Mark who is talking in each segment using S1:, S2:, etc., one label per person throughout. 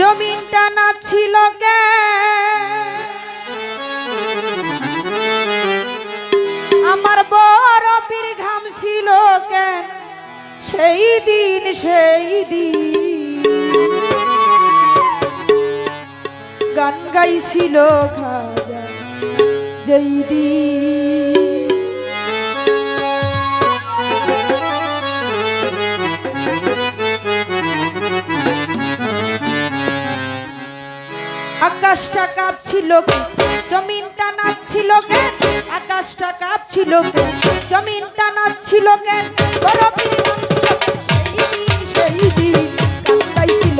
S1: জমিনটা না ছিল কে? আমার বড় বীর ঘাম ছিল কেন? সেই দিন সেই দিন। গান গাইছিল খাজা, যেই দিন আকাশটা কাঁপছিল কেন? জমিনটা নাচছিল কেন আকাশটা কাঁপছিল কেন? জমিনটা নাচছিল কেন কেন? সেই দিন, সেই দিন গান গাইছিল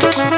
S1: Thank you.